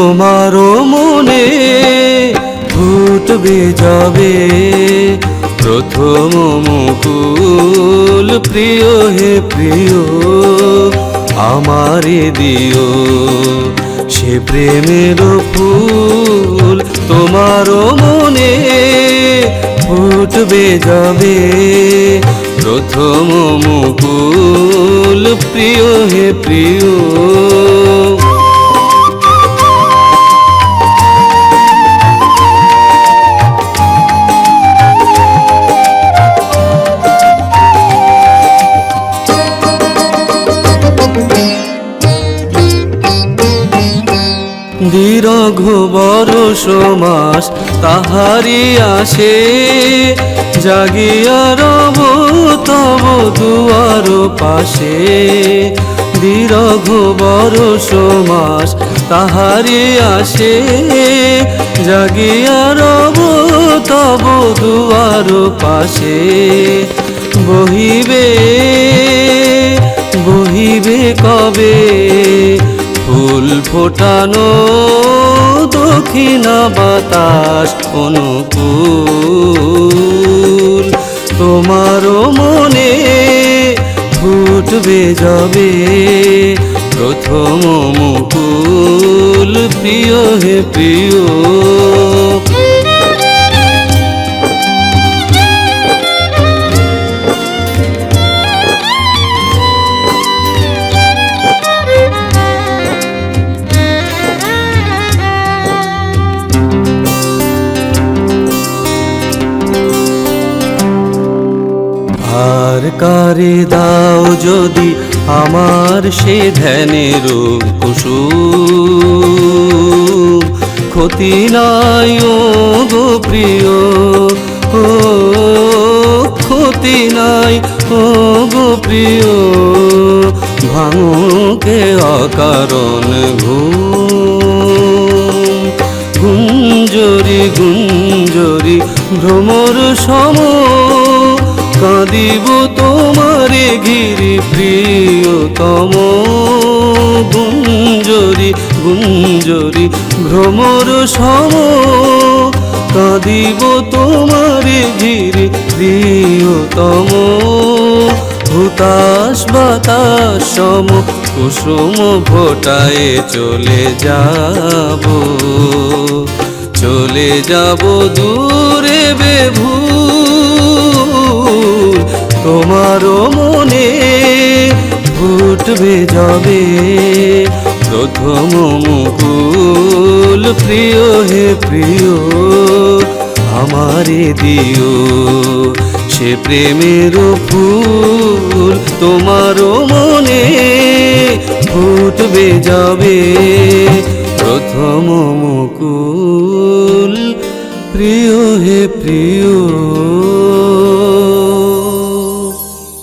তোমারও মনে ফুটবে যাবে প্রথম মুকুল প্রিয় হে প্রিয়, আমারে দিও। সে প্রেমের ফুল তোমারও মনে ফুটবে যাবে প্রথম মুকুল দীর্ঘ বরষ মাস তাহারি আসে। জাগিয়া রব, তব দুয়ার পাশে। দীর্ঘ বরষ মাস তাহারি আসে। জাগিয়া রব, তব দুয়ার পাশে। বহিবে বহিবে কবে? ফোটানো দক্ষিণা বাতাস অনুকূল। তোমারও মনে ফুটবে যাবে প্রথম মুকুল। প্রিয় হে প্রিয় কারে দাও যদি আমার সে ধ্যানের কুসুম। ক্ষতি নাই, ও গো প্রিয়, ও ক্ষতি নাই, ও গো প্রিয়। ভাঙকে অকারণ ঘুম। গুঞ্জরি গুঞ্জরি, ভ্রমর সম কাঁদিব তোমারে ঘিরি প্রিয়তম। গুঞ্জরি গুঞ্জরি, ভ্রমর সম। কাঁদিব তোমারে ঘিরি প্রিয়তম। হুতাশ বাতাস সম, কুসুম ফোটায় চলে যাব। চলে যাব দূরে বেভুল ফুটবে যাবে। প্রথম মুকুল প্রিয় হে প্রিয়, আমারে দিও। সে প্রেমের ফুল তোমারও মনে ফুটবে যাবে। প্রথম মুকুল প্রিয় হে প্রিয়।